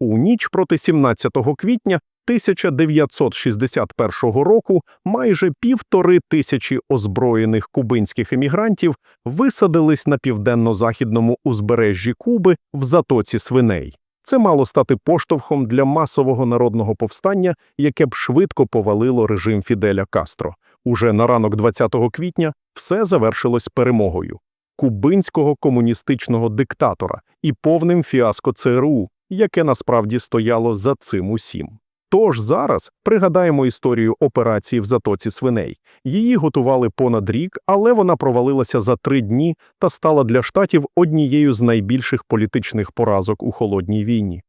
У ніч проти 17 квітня 1961 року майже півтори тисячі озброєних кубинських емігрантів висадились на південно-західному узбережжі Куби в затоці свиней. Це мало стати поштовхом для масового народного повстання, яке б швидко повалило режим Фіделя Кастро. Уже на ранок 20 квітня все завершилось перемогою кубинського комуністичного диктатора і повним фіаско ЦРУ, яке насправді стояло за цим усім. Тож зараз пригадаємо історію операції в затоці свиней. Її готували понад рік, але вона провалилася за три дні та стала для штатів однією з найбільших політичних поразок у холодній війні.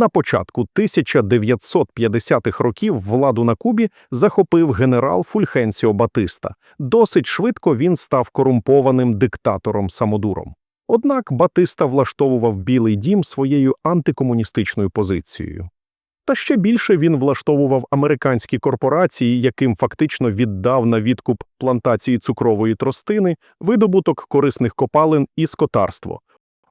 На початку 1950-х років владу на Кубі захопив генерал Фульхенсіо Батиста. Досить швидко він став корумпованим диктатором-самодуром. Однак Батиста влаштовував Білий дім своєю антикомуністичною позицією. Та ще більше він влаштовував американські корпорації, яким фактично віддав на відкуп плантації цукрової тростини, видобуток корисних копалин і скотарство.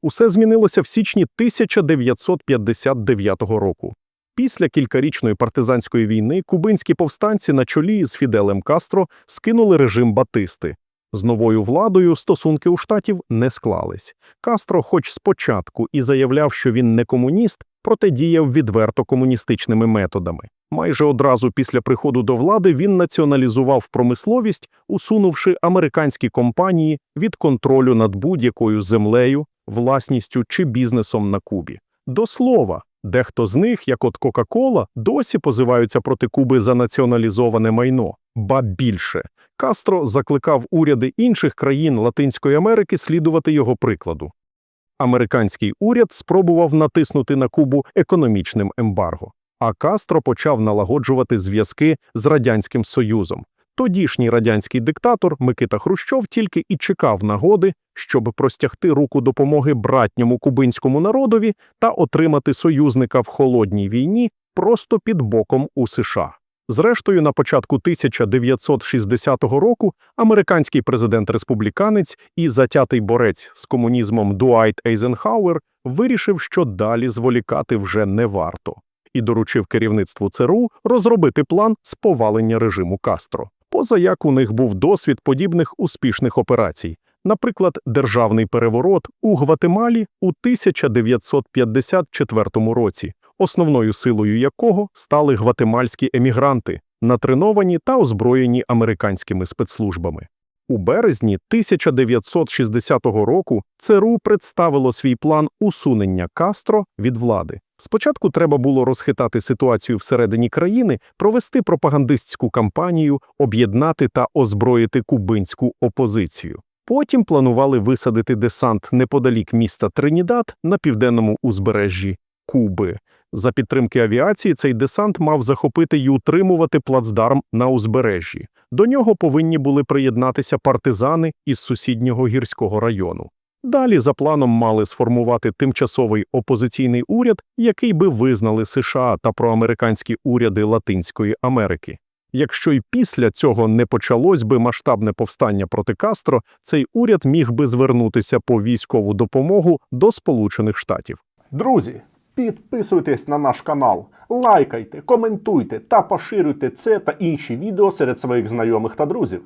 Усе змінилося в січні 1959 року. Після кількарічної партизанської війни кубинські повстанці на чолі з Фіделем Кастро скинули режим Батисти. З новою владою стосунки у штатів не склались. Кастро, хоч спочатку і заявляв, що він не комуніст, проте діяв відверто комуністичними методами. Майже одразу після приходу до влади він націоналізував промисловість, усунувши американські компанії від контролю над будь-якою землею, власністю чи бізнесом на Кубі. До слова, дехто з них, як от Кока-Кола, досі позиваються проти Куби за націоналізоване майно. Ба більше, Кастро закликав уряди інших країн Латинської Америки слідувати його прикладу. Американський уряд спробував натиснути на Кубу економічним ембарго, а Кастро почав налагоджувати зв'язки з Радянським Союзом. Тодішній радянський диктатор Микита Хрущов тільки і чекав нагоди, щоб простягти руку допомоги братньому кубинському народові та отримати союзника в холодній війні просто під боком у США. Зрештою, на початку 1960 року американський президент-республіканець і затятий борець з комунізмом Дуайт Ейзенхауер вирішив, що далі зволікати вже не варто, і доручив керівництву ЦРУ розробити план з повалення режиму Кастро. Поза як у них був досвід подібних успішних операцій, наприклад, державний переворот у Гватемалі у 1954 році, основною силою якого стали гватемальські емігранти, натреновані та озброєні американськими спецслужбами. У березні 1960 року ЦРУ представило свій план усунення Кастро від влади. Спочатку треба було розхитати ситуацію всередині країни, провести пропагандистську кампанію, об'єднати та озброїти кубинську опозицію. Потім планували висадити десант неподалік міста Тринідад на південному узбережжі Куби. За підтримки авіації цей десант мав захопити й утримувати плацдарм на узбережжі. До нього повинні були приєднатися партизани із сусіднього гірського району. Далі за планом мали сформувати тимчасовий опозиційний уряд, який би визнали США та проамериканські уряди Латинської Америки. Якщо й після цього не почалось би масштабне повстання проти Кастро, цей уряд міг би звернутися по військову допомогу до Сполучених Штатів. Друзі, підписуйтесь на наш канал, лайкайте, коментуйте та поширюйте це та інші відео серед своїх знайомих та друзів.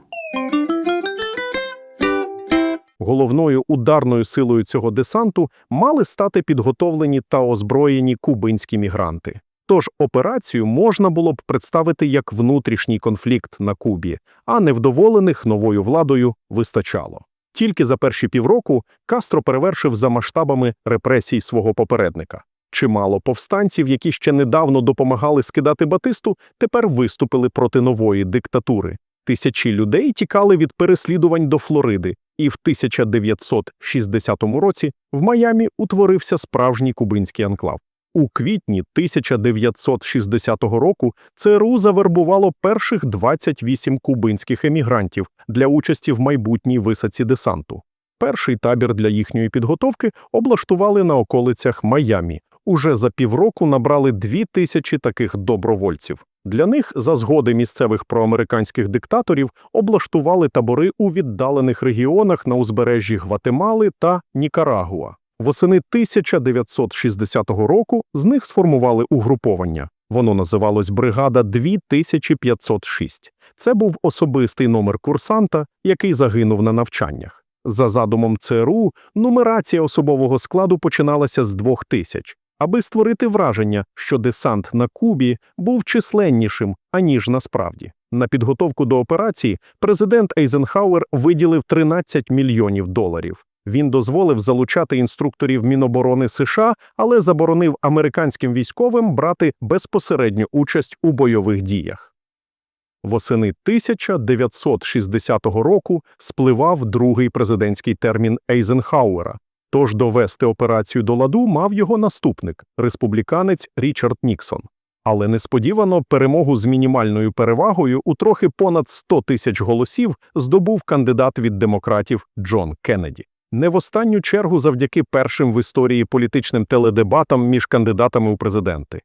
Головною ударною силою цього десанту мали стати підготовлені та озброєні кубинські мігранти. Тож операцію можна було б представити як внутрішній конфлікт на Кубі, а невдоволених новою владою вистачало. Тільки за перші півроку Кастро перевершив за масштабами репресій свого попередника. Чимало повстанців, які ще недавно допомагали скидати Батисту, тепер виступили проти нової диктатури. Тисячі людей тікали від переслідувань до Флориди, і в 1960 році в Майамі утворився справжній кубинський анклав. У квітні 1960 року ЦРУ завербувало перших 28 кубинських емігрантів для участі в майбутній висадці десанту. Перший табір для їхньої підготовки облаштували на околицях Майамі. Уже за півроку набрали дві тисячі таких добровольців. Для них за згоди місцевих проамериканських диктаторів облаштували табори у віддалених регіонах на узбережжі Гватемали та Нікарагуа. Восени 1960 року з них сформували угруповання. Воно називалось бригада 2506. Це був особистий номер курсанта, який загинув на навчаннях. За задумом ЦРУ, нумерація особового складу починалася з двох тисяч, аби створити враження, що десант на Кубі був численнішим, аніж насправді. На підготовку до операції президент Ейзенхауер виділив 13 мільйонів доларів. Він дозволив залучати інструкторів Міноборони США, але заборонив американським військовим брати безпосередню участь у бойових діях. Восени 1960 року спливав другий президентський термін Ейзенхауера, тож довести операцію до ладу мав його наступник, республіканець Річард Ніксон. Але несподівано перемогу з мінімальною перевагою у трохи понад 100 тисяч голосів здобув кандидат від демократів Джон Кеннеді. Не в останню чергу завдяки першим в історії політичним теледебатам між кандидатами у президенти.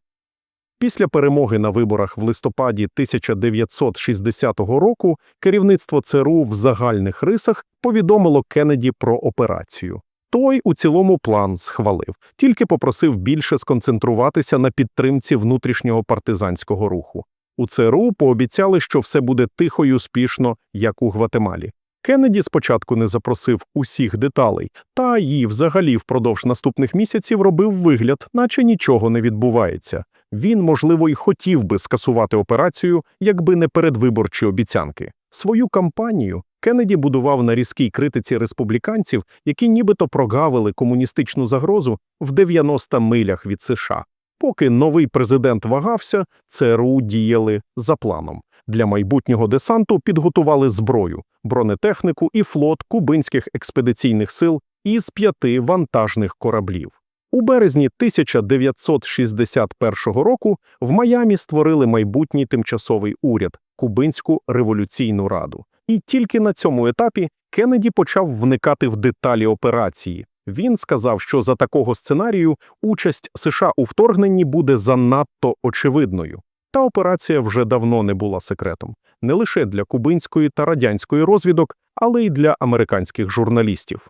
Після перемоги на виборах в листопаді 1960 року керівництво ЦРУ в загальних рисах повідомило Кеннеді про операцію. Той у цілому план схвалив, тільки попросив більше сконцентруватися на підтримці внутрішнього партизанського руху. У ЦРУ пообіцяли, що все буде тихо й успішно, як у Гватемалі. Кеннеді спочатку не запросив усіх деталей, та і взагалі впродовж наступних місяців робив вигляд, наче нічого не відбувається. Він, можливо, й хотів би скасувати операцію, якби не передвиборчі обіцянки. Свою кампанію Кеннеді будував на різкій критиці республіканців, які нібито прогавили комуністичну загрозу в 90 милях від США. Поки новий президент вагався, ЦРУ діяли за планом. Для майбутнього десанту підготували зброю, бронетехніку і флот кубинських експедиційних сил із п'яти вантажних кораблів. У березні 1961 року в Майамі створили майбутній тимчасовий уряд Кубинську революційну раду. І тільки на цьому етапі Кеннеді почав вникати в деталі операції. Він сказав, що за такого сценарію участь США у вторгненні буде занадто очевидною. Та операція вже давно не була секретом не лише для кубинської та радянської розвідок, але й для американських журналістів.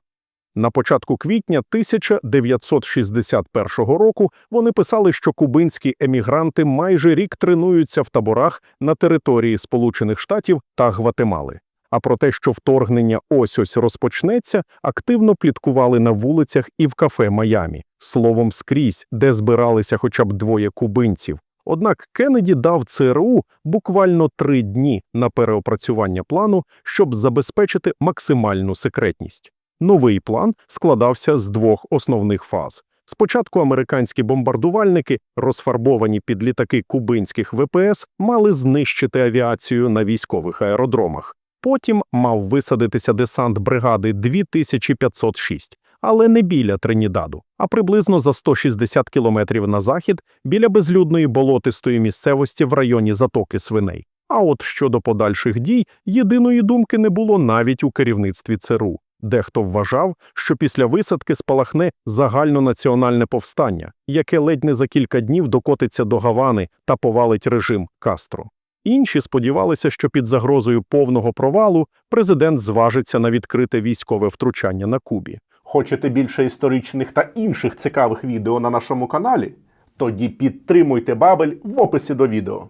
На початку квітня 1961 року вони писали, що кубинські емігранти майже рік тренуються в таборах на території Сполучених Штатів та Гватемали. А про те, що вторгнення ось-ось розпочнеться, активно пліткували на вулицях і в кафе Майамі, словом скрізь, де збиралися хоча б двоє кубинців. Однак Кеннеді дав ЦРУ буквально три дні на переопрацювання плану, щоб забезпечити максимальну секретність. Новий план складався з двох основних фаз. Спочатку американські бомбардувальники, розфарбовані під літаки кубинських ВПС, мали знищити авіацію на військових аеродромах. Потім мав висадитися десант бригади 2506, але не біля Тринідаду, а приблизно за 160 кілометрів на захід біля безлюдної болотистої місцевості в районі Затоки Свиней. А от щодо подальших дій, єдиної думки не було навіть у керівництві ЦРУ. Дехто вважав, що після висадки спалахне загальнонаціональне повстання, яке ледь не за кілька днів докотиться до Гавани та повалить режим Кастро. Інші сподівалися, що під загрозою повного провалу президент зважиться на відкрите військове втручання на Кубі. Хочете більше історичних та інших цікавих відео на нашому каналі? Тоді підтримуйте Бабель в описі до відео.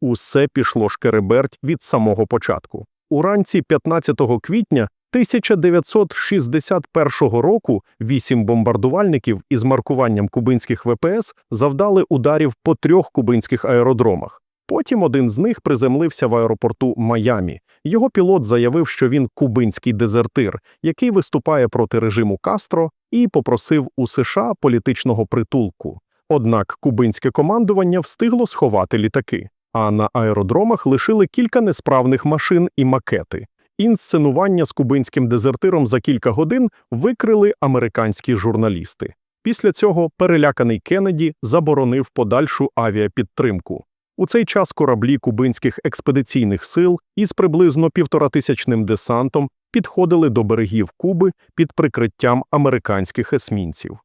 Усе пішло шкереберть від самого початку. Уранці 15 квітня 1961 року вісім бомбардувальників із маркуванням кубинських ВПС завдали ударів по трьох кубинських аеродромах. Потім один з них приземлився в аеропорту Майамі. Його пілот заявив, що він кубинський дезертир, який виступає проти режиму Кастро, і попросив у США політичного притулку. Однак кубинське командування встигло сховати літаки, а на аеродромах лишили кілька несправних машин і макети. Інсценування з кубинським дезертиром за кілька годин викрили американські журналісти. Після цього переляканий Кеннеді заборонив подальшу авіапідтримку. У цей час кораблі кубинських експедиційних сил із приблизно півторатисячним десантом підходили до берегів Куби під прикриттям американських есмінців.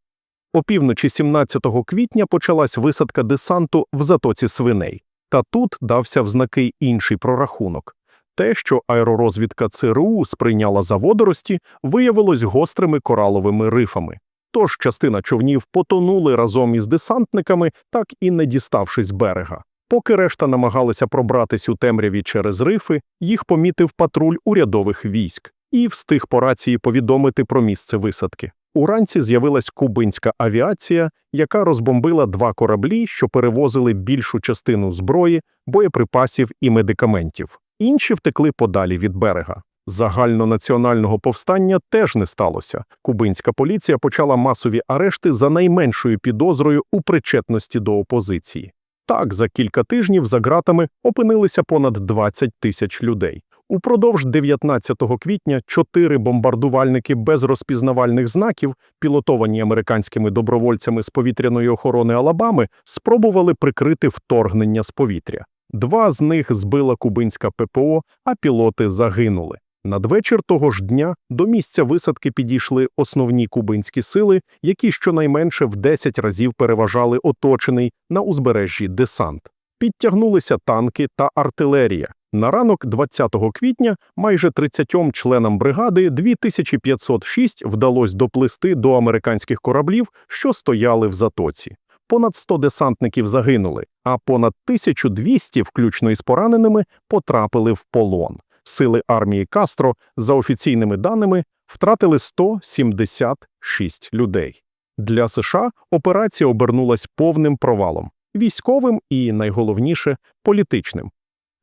Опівночі 17 квітня почалась висадка десанту в затоці свиней. Та тут дався в знаки інший прорахунок. Те, що аеророзвідка ЦРУ сприйняла за водорості, виявилось гострими кораловими рифами. Тож частина човнів потонули разом із десантниками, так і не діставшись берега. Поки решта намагалися пробратись у темряві через рифи, їх помітив патруль урядових військ і встиг по рації повідомити про місце висадки. Уранці з'явилась кубинська авіація, яка розбомбила два кораблі, що перевозили більшу частину зброї, боєприпасів і медикаментів. Інші втекли подалі від берега. Загальнонаціонального повстання теж не сталося. Кубинська поліція почала масові арешти за найменшою підозрою у причетності до опозиції. Так, за кілька тижнів за ґратами опинилися понад 20 тисяч людей. Упродовж 19 квітня чотири бомбардувальники без розпізнавальних знаків, пілотовані американськими добровольцями з повітряної охорони Алабами, спробували прикрити вторгнення з повітря. Два з них збила кубинська ППО, а пілоти загинули. Надвечір того ж дня до місця висадки підійшли основні кубинські сили, які щонайменше в 10 разів переважали оточений на узбережжі десант. Підтягнулися танки та артилерія. На ранок 20 квітня майже 30 членам бригади 2506 вдалося доплисти до американських кораблів, що стояли в затоці. Понад 100 десантників загинули, а понад 1200, включно із пораненими, потрапили в полон. Сили армії Кастро, за офіційними даними, втратили 176 людей. Для США операція обернулась повним провалом – військовим і, найголовніше, політичним.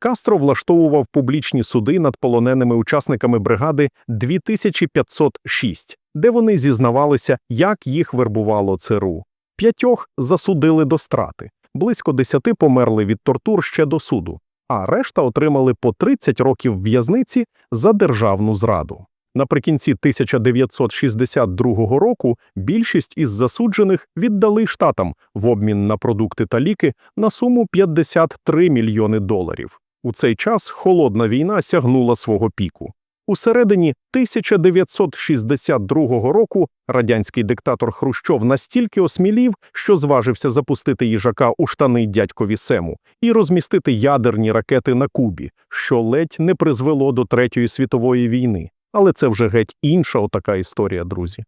Кастро влаштовував публічні суди над полоненими учасниками бригади 2506, де вони зізнавалися, як їх вербувало ЦРУ. П'ятьох засудили до страти, близько десяти померли від тортур ще до суду, а решта отримали по 30 років в'язниці за державну зраду. Наприкінці 1962 року більшість із засуджених віддали штатам в обмін на продукти та ліки на суму 53 мільйони доларів. У цей час холодна війна сягнула свого піку. У середині 1962 року радянський диктатор Хрущов настільки осмілів, що зважився запустити їжака у штани дядькові Сему і розмістити ядерні ракети на Кубі, що ледь не призвело до Третьої світової війни. Але це вже геть інша отака історія, друзі.